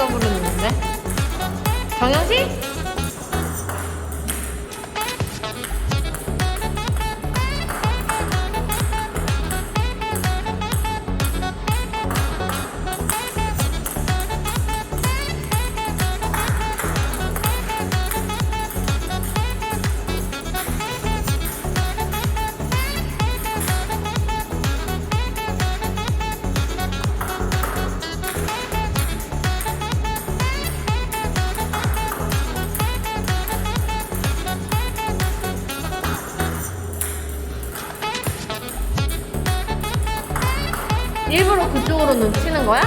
있어 부르는데? 정영식? 일부러 그쪽으로 눈치는 거야?